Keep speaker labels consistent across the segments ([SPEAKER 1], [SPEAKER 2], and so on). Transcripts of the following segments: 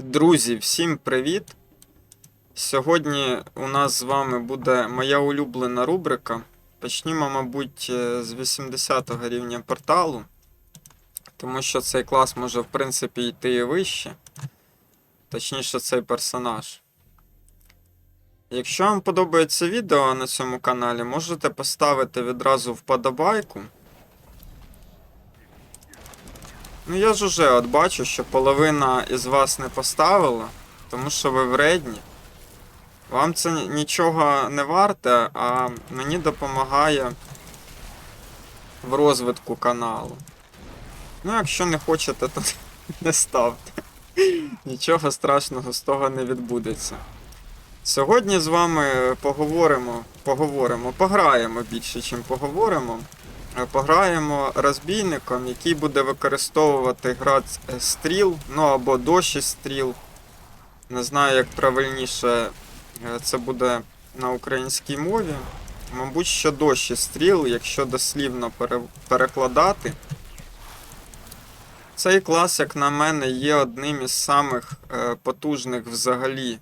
[SPEAKER 1] Друзі, всім привіт! Сьогодні у нас з вами буде моя улюблена рубрика. Почнімо, мабуть, е, з 80-го рівня порталу, тому що цей клас може, в принципі, йти і вище. Точніше, цей персонаж. Якщо вам подобається відео на цьому каналі, можете поставити відразу вподобайку. Ну я ж уже от бачу, що половина із вас не поставила, тому що ви вредні. Вам це нічого не варте, а мені допомагає в розвитку каналу. Ну, якщо не хочете, то не ставте. Нічого страшного з того не відбудеться. Сьогодні з вами поговоримо, поговоримо, пограємо більше, ніж поговоримо. Пограємо розбійником, який буде використовувати град стріл, ну або дощі стріл. Не знаю, як правильніше е, це буде на українській мові. Мабуть, що дощі стріл, якщо дослівно пере- перекладати. Цей клас, як на мене, є одним із самих е, потужних взагалі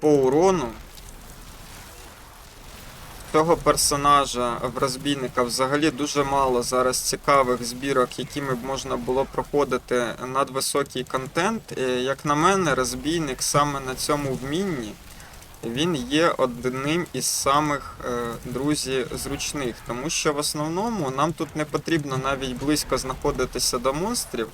[SPEAKER 1] по урону. Цього персонажа в розбійника взагалі дуже мало зараз цікавих збірок, якими б можна було проходити надвисокий контент. Як на мене, розбійник саме на цьому вмінні він є одним із самих е, друзі зручних, тому що в основному нам тут не потрібно навіть близько знаходитися до монстрів.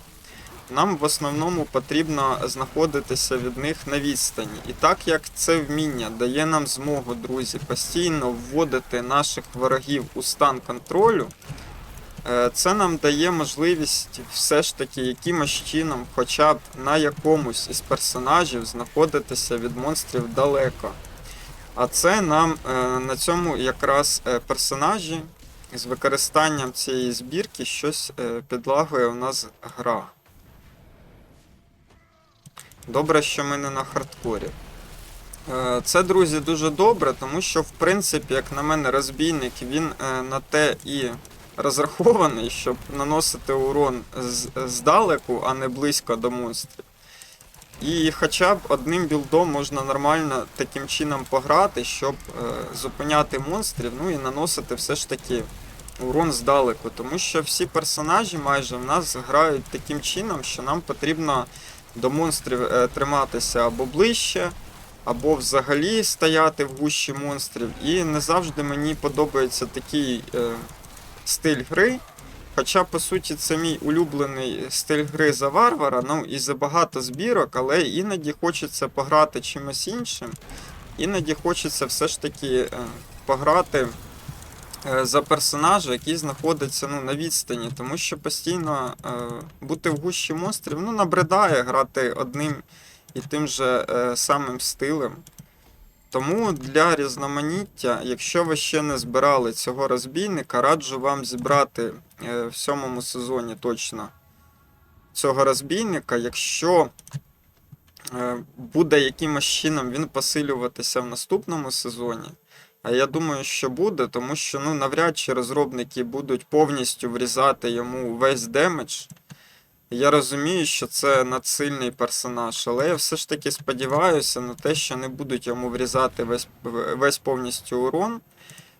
[SPEAKER 1] Нам в основному потрібно знаходитися від них на відстані. І так як це вміння дає нам змогу, друзі, постійно вводити наших ворогів у стан контролю, е, це нам дає можливість все ж таки якимось чином, хоча б на якомусь із персонажів, знаходитися від монстрів далеко. А це нам е, на цьому якраз е, персонажі з використанням цієї збірки щось підлагує у нас гра. Добре, що ми не на хардкорі. Е, Це, друзі, дуже добре, тому що, в принципі, як на мене, розбійник він е, на те і розрахований, щоб наносити урон здалеку, а не близько до монстрів. І хоча б одним білдом можна нормально таким чином пограти, щоб е, зупиняти монстрів, ну і наносити все ж таки урон здалеку. Тому що всі персонажі майже в нас грають таким чином, що нам потрібно до монстрів е, триматися або ближче, або взагалі стояти в гущі монстрів. І не завжди мені подобається такий е, стиль гри. Хоча, по суті, це мій улюблений стиль гри за варвара, ну і за багато збірок, але іноді хочеться пограти чимось іншим. Іноді хочеться все ж таки е, пограти за персонажа, який знаходиться ну, на відстані, тому що постійно е, бути в гущі монстрів ну, набридає грати одним і тим же е, самим стилем. Тому для різноманіття, якщо ви ще не збирали цього розбійника, раджу вам зібрати е, в сьомому сезоні точно цього розбійника. Якщо е, буде якимось чином він посилюватися в наступному сезоні, а я думаю, що буде, тому що ну, навряд чи розробники будуть повністю врізати йому весь демедж. Я розумію, що це надсильний персонаж, але я все ж таки сподіваюся на те, що не будуть йому врізати весь, весь повністю урон,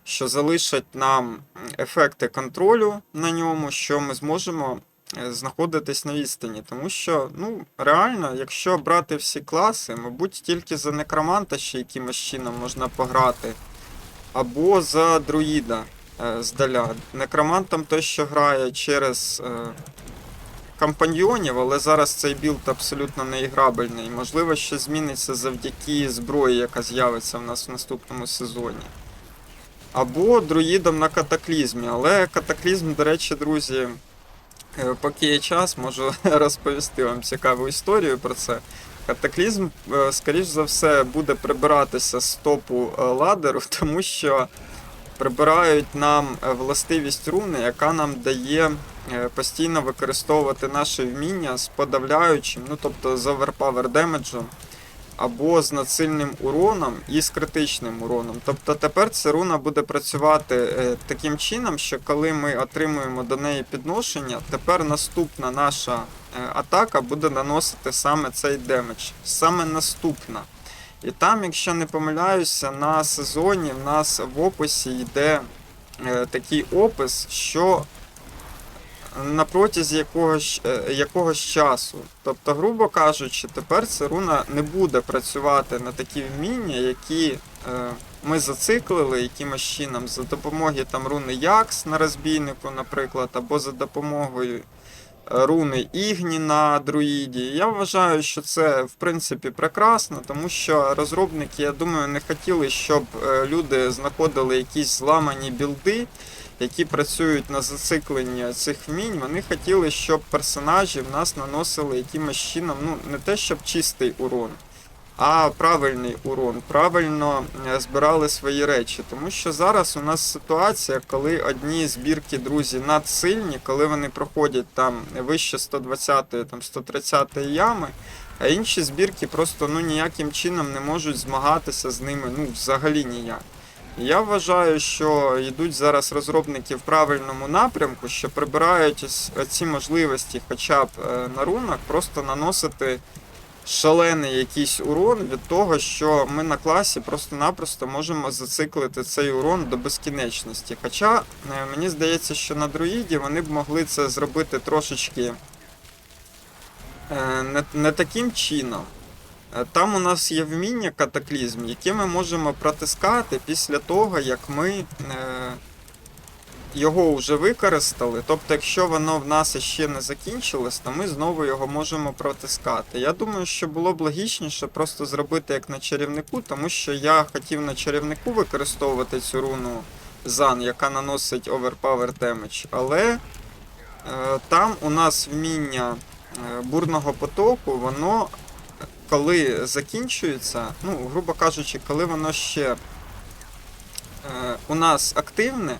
[SPEAKER 1] що залишать нам ефекти контролю на ньому, що ми зможемо е, знаходитись на відстані. Тому що, ну, реально, якщо брати всі класи, мабуть, тільки за некроманта ще якимось чином можна пограти, або за друїда е, здаля. Некромантом той, що грає через. е, компаньйонів, але зараз цей білд абсолютно неіграбельний. Можливо, що зміниться завдяки зброї, яка з'явиться в нас в наступному сезоні. Або друїдом на катаклізмі. Але катаклізм, до речі, друзі, е, поки є час, можу розповісти вам цікаву історію про це. Катаклізм, е, скоріш за все, буде прибиратися з топу е, ладеру, тому що прибирають нам е, властивість руни, яка нам дає постійно використовувати наше вміння з подавляючим, ну тобто з оверпавер демеджем або з надсильним уроном і з критичним уроном. Тобто тепер ця руна буде працювати е, таким чином, що коли ми отримуємо до неї підношення, тепер наступна наша е, атака буде наносити саме цей демедж. Саме наступна. І там, якщо не помиляюся, на сезоні в нас в описі йде е, такий опис, що на протязі якогось, е, якогось часу. Тобто, грубо кажучи, тепер ця руна не буде працювати на такі вміння, які е, ми зациклили якимось чином за допомогою там руни Якс на розбійнику, наприклад, або за допомогою е, руни Ігні на друїді. Я вважаю, що це в принципі прекрасно, тому що розробники, я думаю, не хотіли, щоб люди знаходили якісь зламані білди, які працюють на зациклення цих вмінь. Вони хотіли, щоб персонажі в нас наносили якимось чином, ну не те, щоб чистий урон. А правильний урон, правильно е, збирали свої речі. Тому що зараз у нас ситуація, коли одні збірки, друзі, надсильні, коли вони проходять там вище 120-ї, там 130-ї ями, а інші збірки просто ну ніяким чином не можуть змагатися з ними, ну взагалі ніяк. Я вважаю, що йдуть зараз розробники в правильному напрямку, що прибирають ці можливості, хоча б е, на рунах, просто наносити шалений якийсь урон від того, що ми на класі просто-напросто можемо зациклити цей урон до безкінечності. Хоча е, мені здається, що на друїді вони б могли це зробити трошечки е, не таким чином. Е, Там у нас є вміння катаклізм, яке ми можемо протискати після того, як ми е, його вже використали. Тобто, якщо воно в нас ще не закінчилось, то ми знову його можемо протискати. Я думаю, що було б логічніше просто зробити як на чарівнику, тому що я хотів на чарівнику використовувати цю руну Зан, яка наносить Overpower Damage, але е, там у нас вміння бурного потоку, воно коли закінчується, ну, грубо кажучи, коли воно ще е, у нас активне,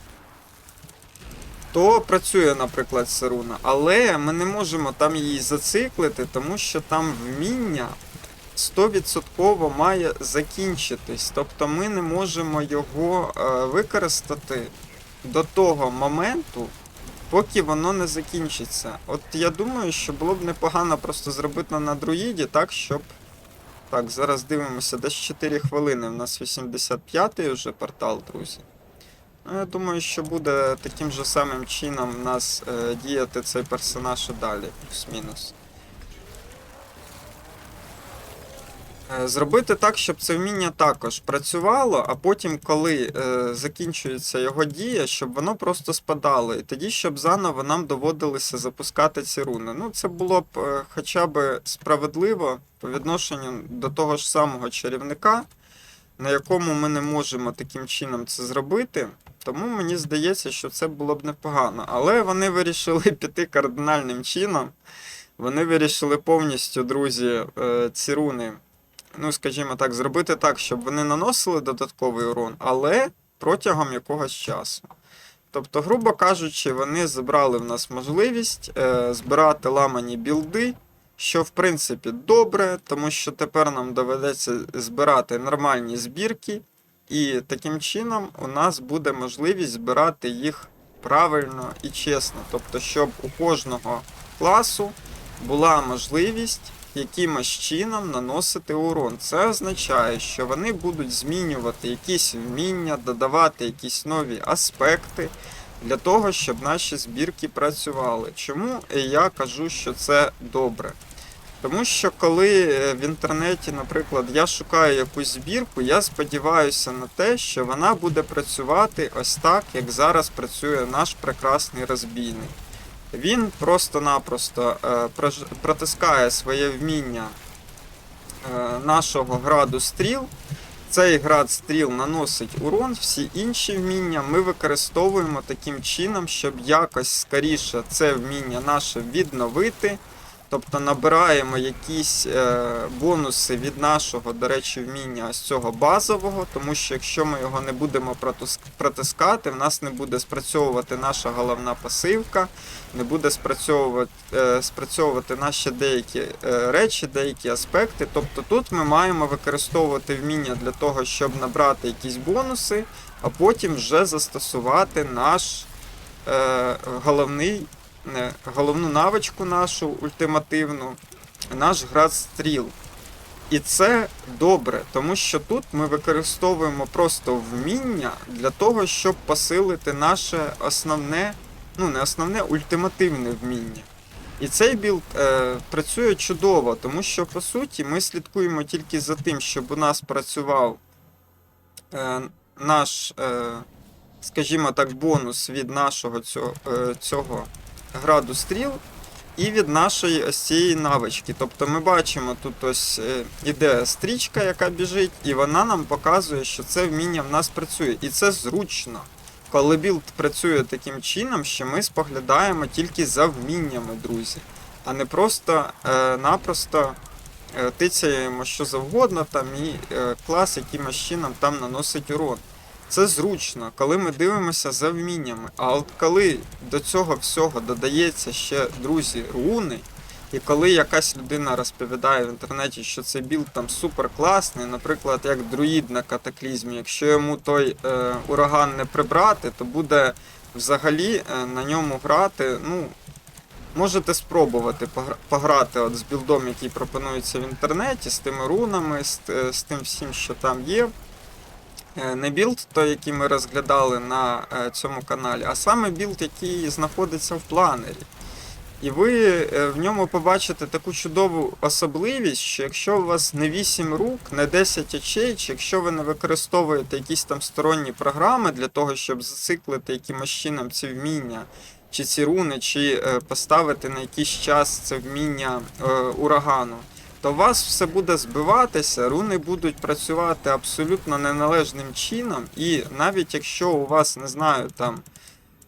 [SPEAKER 1] то працює, наприклад, ця. Але ми не можемо там її зациклити, тому що там вміння 100% має закінчитись. Тобто ми не можемо його е, використати до того моменту, поки воно не закінчиться. От я думаю, що було б непогано просто зробити на друїді так, щоб. Так, зараз дивимося, десь 4 хвилини. У нас 85-й вже портал, друзі. Ну, я думаю, що буде таким же самим чином у нас е, діяти цей персонаж і далі, плюс-мінус. Зробити так, щоб це вміння також працювало, а потім, коли е, закінчується його дія, щоб воно просто спадало. І тоді, щоб заново нам доводилося запускати ці руни. Ну, це було б е, хоча б справедливо по відношенню до того ж самого чарівника, на якому ми не можемо таким чином це зробити. Тому мені здається, що це було б непогано. Але вони вирішили піти кардинальним чином. Вони вирішили повністю, друзі, е, ці руни ну, скажімо так, зробити так, щоб вони наносили додатковий урон, але протягом якогось часу. Тобто, грубо кажучи, вони забрали в нас можливість е, збирати ламані білди, що в принципі добре, тому що тепер нам доведеться збирати нормальні збірки, і таким чином у нас буде можливість збирати їх правильно і чесно. Тобто, щоб у кожного класу була можливість якимось чином наносити урон. Це означає, що вони будуть змінювати якісь вміння, додавати якісь нові аспекти для того, щоб наші збірки працювали. Чому я кажу, що це добре? Тому що коли е, в інтернеті, наприклад, я шукаю якусь збірку, я сподіваюся на те, що вона буде працювати ось так, як зараз працює наш прекрасний розбійник. Він просто-напросто е, протискає своє вміння е, нашого граду стріл. Цей град стріл наносить урон, всі інші вміння ми використовуємо таким чином, щоб якось скоріше це вміння наше відновити, Тобто набираємо якісь е, бонуси від нашого, до речі, вміння з цього базового, тому що якщо ми його не будемо протискати, в нас не буде спрацьовувати наша головна пасивка, не буде спрацьовувати, е, спрацьовувати наші деякі е, речі, деякі аспекти. Тобто тут ми маємо використовувати вміння для того, щоб набрати якісь бонуси, а потім вже застосувати наш головний, головну навичку нашу ультимативну, наш град стріл. І це добре, тому що тут ми використовуємо просто вміння для того, щоб посилити наше основне, ну не основне, ультимативне вміння. І цей білд е, працює чудово, тому що по суті ми слідкуємо тільки за тим, щоб у нас працював е, наш, е, скажімо так, бонус від нашого цього, е, цього граду стріл і від нашої ось цієї навички. Тобто ми бачимо, тут ось е, іде стрічка, яка біжить, і вона нам показує, що це вміння в нас працює. І це зручно. Коли білд працює таким чином, що ми споглядаємо тільки за вміннями, друзі, а не просто-напросто е, тицяємо що завгодно там і е, клас якимось чином там наносить урон. Це зручно, коли ми дивимося за вміннями. А от коли до цього всього додається ще, друзі, руни, і коли якась людина розповідає в інтернеті, що цей білд там супер класний, наприклад, як друїд на катаклізмі, якщо йому той е, ураган не прибрати, то буде взагалі е, на ньому грати. ну, Можете спробувати погра- пограти от з білдом, який пропонується в інтернеті, з тими рунами, з, е, з тим всім, що там є. Е, Не білд, той, який ми розглядали на е, цьому каналі, а саме білд, який знаходиться в планері. І ви е, в ньому побачите таку чудову особливість, що якщо у вас не 8 рук, не 10 очей, чи якщо ви не використовуєте якісь там сторонні програми для того, щоб зациклити якимось чином ці вміння, чи ці руни, чи поставити на якийсь час це вміння урагану, то у вас все буде збиватися, руни будуть працювати абсолютно неналежним чином, і навіть якщо у вас, не знаю, там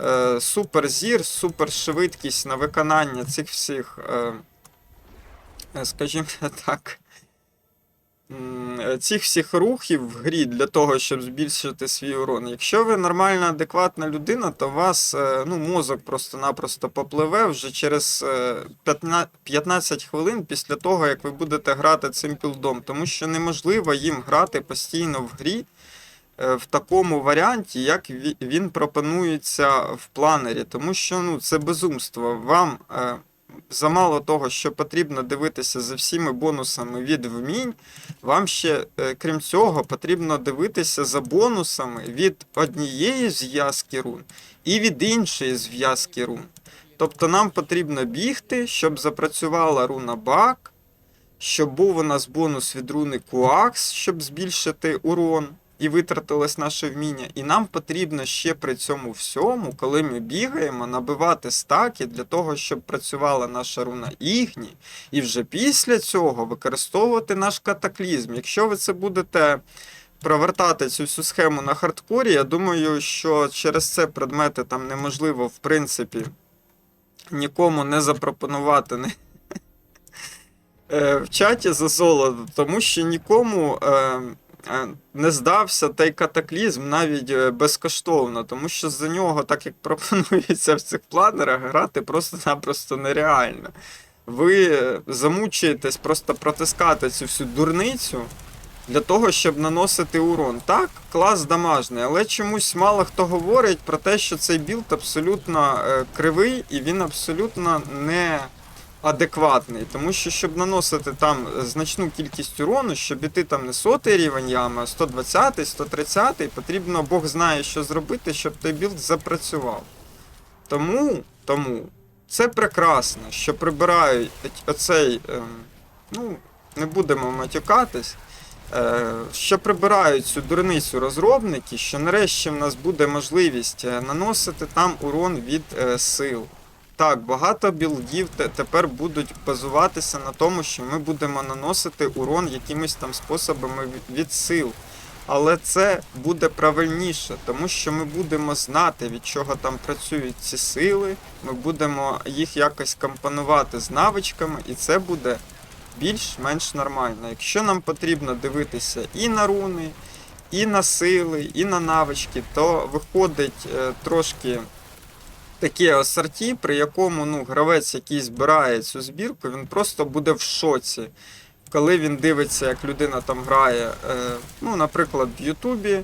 [SPEAKER 1] е, суперзір, супершвидкість на виконання цих всіх, е, е, скажімо так, цих всіх рухів в грі для того, щоб збільшити свій урон. Якщо ви нормальна, адекватна людина, то вас е, ну, мозок просто-напросто попливе вже через е, 15 15 хвилин після того, як ви будете грати цим білдом, тому що неможливо їм грати постійно в грі е, в такому варіанті, як він пропонується в планері, тому що ну, це безумство. Вам е, замало того, що потрібно дивитися за всіми бонусами від вмінь, вам ще, е, крім цього, потрібно дивитися за бонусами від однієї зв'язки рун і від іншої зв'язки рун. Тобто нам потрібно бігти, щоб запрацювала руна бак, щоб був у нас бонус від руни Куакс, щоб збільшити урон і витратилось наше вміння. І нам потрібно ще при цьому всьому, коли ми бігаємо, набивати стаки для того, щоб працювала наша руна Ігні, і вже після цього використовувати наш катаклізм. Якщо ви це будете провертати цю всю схему на хардкорі, я думаю, що через це предмети там неможливо, в принципі, нікому не запропонувати е, в чаті за золото, тому що нікому е, не здався той катаклізм навіть е, безкоштовно, тому що за нього, так як пропонується в цих планерах, грати просто-напросто нереально. Ви е, замучуєтесь просто протискати цю всю дурницю для того, щоб наносити урон. Так, клас дамажний, але чомусь мало хто говорить про те, що цей білд абсолютно е, кривий і він абсолютно не адекватний. Тому що, щоб наносити там значну кількість урону, щоб іти там не сотий рівень ями, а 120, 130, потрібно Бог знає, що зробити, щоб той білд запрацював. Тому, тому це прекрасно, що прибирають оцей, ем, ну, не будемо матюкатись, е, що прибирають цю дурницю розробники, що нарешті в нас буде можливість е, наносити там урон від е, сил. Так, багато білдів тепер будуть базуватися на тому, що ми будемо наносити урон якимись там способами від- сил. Але це буде правильніше, тому що ми будемо знати, від чого там працюють ці сили. Ми будемо їх якось компонувати з навичками, і це буде більш-менш нормально. Якщо нам потрібно дивитися і на руни, і на сили, і на навички, то виходить е, трошки таке асорті, при якому ну, гравець, який збирає цю збірку, він просто буде в шоці. Коли він дивиться, як людина там грає, е, ну, наприклад, в Ютубі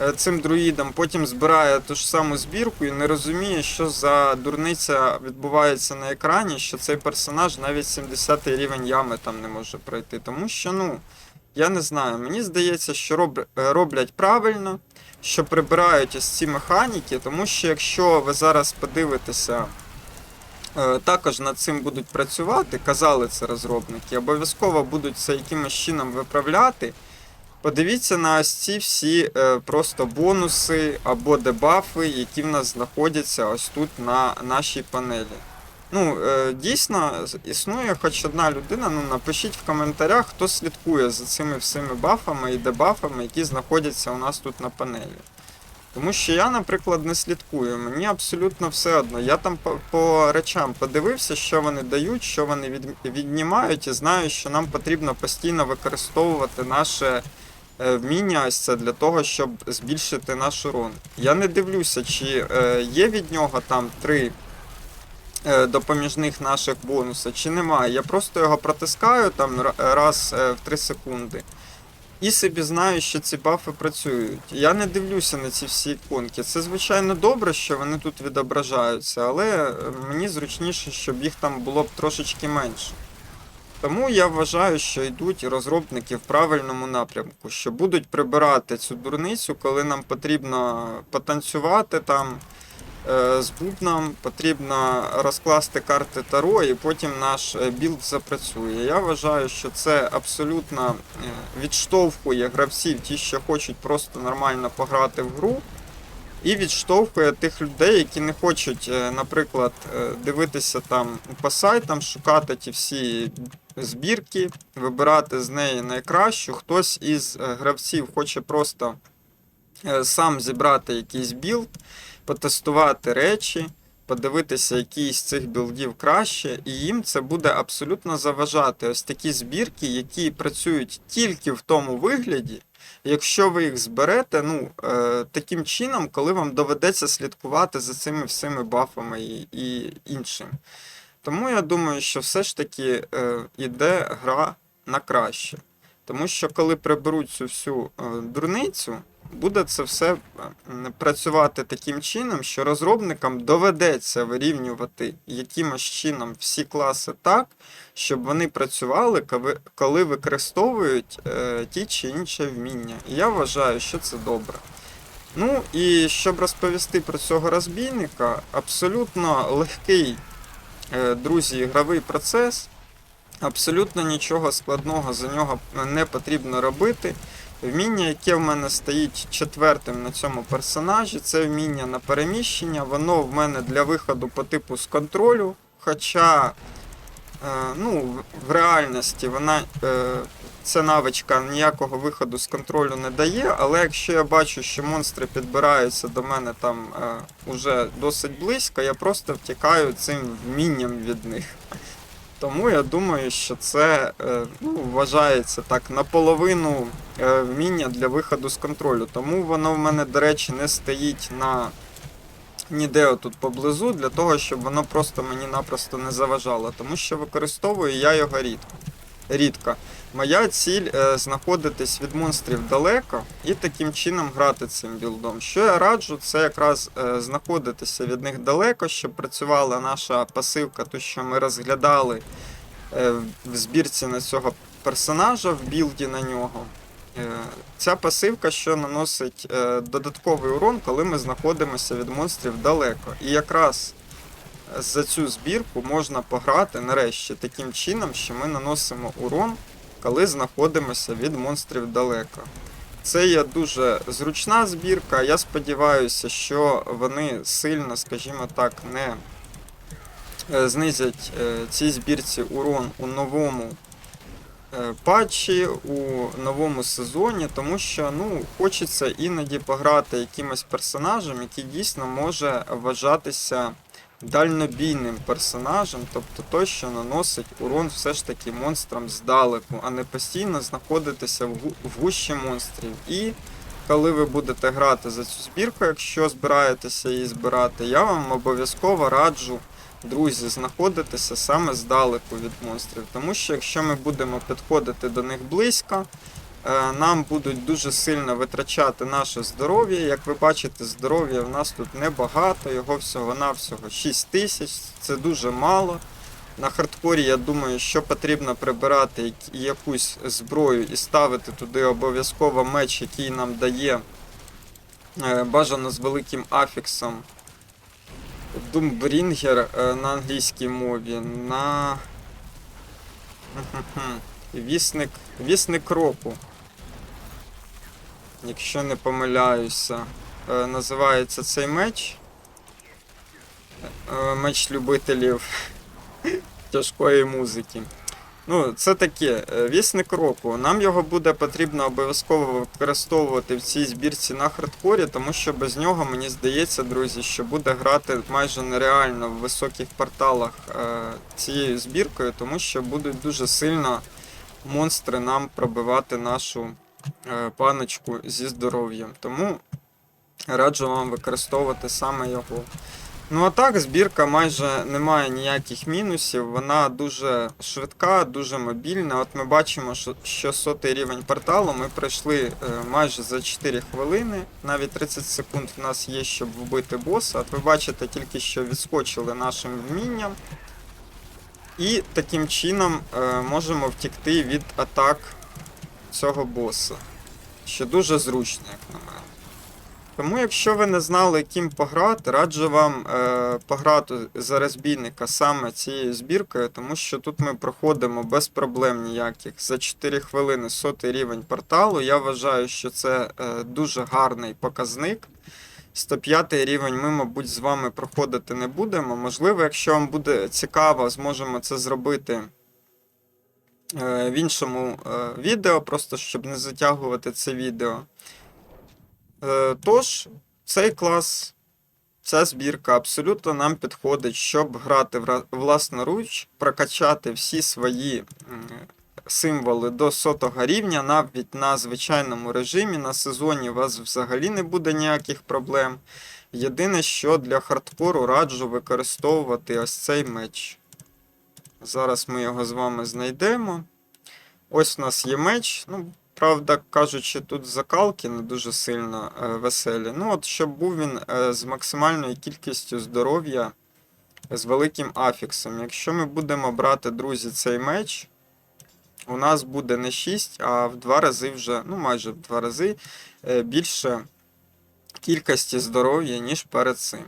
[SPEAKER 1] е, цим друїдом, потім збирає ту ж саму збірку і не розуміє, що за дурниця відбувається на екрані, що цей персонаж навіть 70 й рівень ями там не може пройти. Тому що, ну, я не знаю, мені здається, що е, роблять правильно, що прибирають ось ці механіки, тому що якщо ви зараз подивитеся, е, також над цим будуть працювати, казали це розробники, обов'язково будуть це якимось чином виправляти. Подивіться на ось ці всі е, просто бонуси або дебафи, які в нас знаходяться ось тут на нашій панелі. Ну, е, дійсно, існує хоч одна людина. Ну, напишіть в коментарях, хто слідкує за цими всіми бафами і дебафами, які знаходяться у нас тут на панелі. Тому що я, наприклад, не слідкую. Мені абсолютно все одно. Я там по, речам подивився, що вони дають, що вони від, віднімають, і знаю, що нам потрібно постійно використовувати наше е, вміння ось це для того, щоб збільшити наш урон. Я не дивлюся, чи е, є від нього там три допоміжних наших бонуса, чи немає. Я просто його протискаю там раз е, в 3 секунди. І собі знаю, що ці бафи працюють. Я не дивлюся на ці всі іконки. Це звичайно добре, що вони тут відображаються, але е, мені зручніше, щоб їх там було б трошечки менше. Тому я вважаю, що йдуть розробники в правильному напрямку, що будуть прибирати цю дурницю, коли нам потрібно потанцювати там е, з бубном, потрібно розкласти карти Таро, і потім наш е, білд запрацює. Я вважаю, що це абсолютно е, відштовхує гравців, ті, що хочуть просто нормально пограти в гру. І відштовхує тих людей, які не хочуть, е, наприклад, е, дивитися там по сайтам, шукати ті всі збірки, вибирати з неї найкращу. Хтось із е, гравців хоче просто е, сам зібрати якийсь білд, потестувати речі, подивитися, який з цих білдів краще, і їм це буде абсолютно заважати. Ось такі збірки, які працюють тільки в тому вигляді. Якщо ви їх зберете, ну е, таким чином, коли вам доведеться слідкувати за цими всіми бафами і, і іншим. Тому я думаю, що все ж таки е, іде гра на краще. Тому що коли приберуть цю всю е, дурницю, буде це все е, працювати таким чином, що розробникам доведеться вирівнювати якимось чином всі класи так, щоб вони працювали, коли- використовують е, ті чи інші вміння. І я вважаю, що це добре. Ну і щоб розповісти про цього розбійника, абсолютно легкий, е, друзі, ігровий процес. Абсолютно нічого складного за нього не потрібно робити. Вміння, яке в мене стоїть четвертим на цьому персонажі, це вміння на переміщення. Воно в мене для виходу по типу з контролю. Хоча е, ну, в- реальності вона, е, ця навичка ніякого виходу з контролю не дає, але якщо я бачу, що монстри підбираються до мене там е, уже досить близько, я просто втікаю цим вмінням від них. Тому я думаю, що це ну, вважається так наполовину вміння для виходу з контролю. Тому воно в мене, до речі, не стоїть на ніде отут поблизу, для того, щоб воно просто мені напросто не заважало. Тому що використовую я його рідко. Рідко. Моя ціль е, знаходитись від монстрів далеко і таким чином грати цим білдом. Що я раджу, це якраз е, знаходитися від них далеко, щоб працювала наша пасивка, то що ми розглядали е, в збірці на цього персонажа, в білді на нього. Е, Ця пасивка, що наносить е, додатковий урон, коли ми знаходимося від монстрів далеко. І якраз за цю збірку можна пограти нарешті таким чином, що ми наносимо урон, коли знаходимося від монстрів далеко. Це є дуже зручна збірка. Я сподіваюся, що вони сильно, скажімо так, не е, знизять е, цій збірці урон у новому е, патчі у новому сезоні, тому що ну, хочеться іноді пограти якимось персонажем, який дійсно може вважатися дальнобійним персонажем, тобто той, що наносить урон все ж таки монстрам здалеку, а не постійно знаходитися в в гущі монстрів. І коли ви будете грати за цю збірку, якщо збираєтеся її збирати, я вам обов'язково раджу, друзі, знаходитися саме здалеку від монстрів. Тому що якщо ми будемо підходити до них близько, е, нам будуть дуже сильно витрачати наше здоров'я. Як ви бачите, здоров'я в нас тут небагато, його всього-навсього 6 тисяч, це дуже мало. На хардкорі я думаю, що потрібно прибирати якусь зброю і ставити туди обов'язково меч, який нам дає е, бажано з великим афіксом. Думбрінгер е, на англійській мові, на вісник, вісник року. Якщо не помиляюся, е, називається цей меч. Е, Меч любителів тяжкої музики. Ну, це таке, е, вісник року. Нам його буде потрібно обов'язково використовувати в цій збірці на хардкорі, тому що без нього, мені здається, друзі, що буде грати майже нереально в високих порталах е, цією збіркою, тому що будуть дуже сильно монстри нам пробивати нашу е, паночку зі здоров'ям. Тому раджу вам використовувати саме його. Ну а так, збірка майже не має ніяких мінусів, вона дуже швидка, дуже мобільна. От ми бачимо, що, сотий рівень порталу ми пройшли е, майже за 4 хвилини, навіть 30 секунд в нас є, щоб вбити боса. От ви бачите, тільки що відскочили нашим вмінням. І таким чином е, можемо втікти від атак цього боса. Що дуже зручно, як на мене. Тому, якщо ви не знали, яким пограти, раджу вам е, пограти за розбійника саме цією збіркою, тому що тут ми проходимо без проблем ніяких. За 4 хвилини сотий рівень порталу. Я вважаю, що це е, дуже гарний показник. 105 рівень ми, мабуть, з вами проходити не будемо. Можливо, якщо вам буде цікаво, зможемо це зробити е, в іншому е, відео, просто щоб не затягувати це відео. Е, Тож, цей клас, ця збірка абсолютно нам підходить, щоб грати власноруч, прокачати всі свої символи до сотого рівня, навіть на звичайному режимі. На сезоні у вас взагалі не буде ніяких проблем. Єдине, що для хардкору раджу використовувати ось цей меч. Зараз ми його з вами знайдемо. Ось у нас є меч. Ну, правда, кажучи, тут закалки не дуже сильно е, веселі. Ну, от щоб був він е, з максимальною кількістю здоров'я, з великим афіксом. Якщо ми будемо брати, друзі, цей меч, у нас буде не 6, а в 2 рази вже, ну майже в 2 рази е, більше кількості здоров'я, ніж перед цим.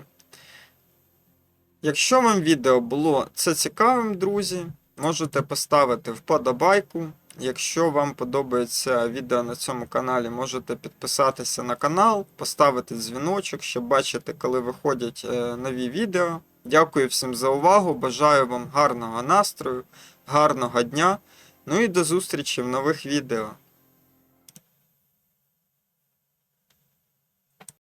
[SPEAKER 1] Якщо вам відео було це цікавим, друзі, можете поставити вподобайку. Якщо вам подобається відео на цьому каналі, можете підписатися на канал, поставити дзвіночок, щоб бачити, коли виходять е, нові відео. Дякую всім за увагу. Бажаю вам гарного настрою, гарного дня. Ну і до зустрічі в нових відео.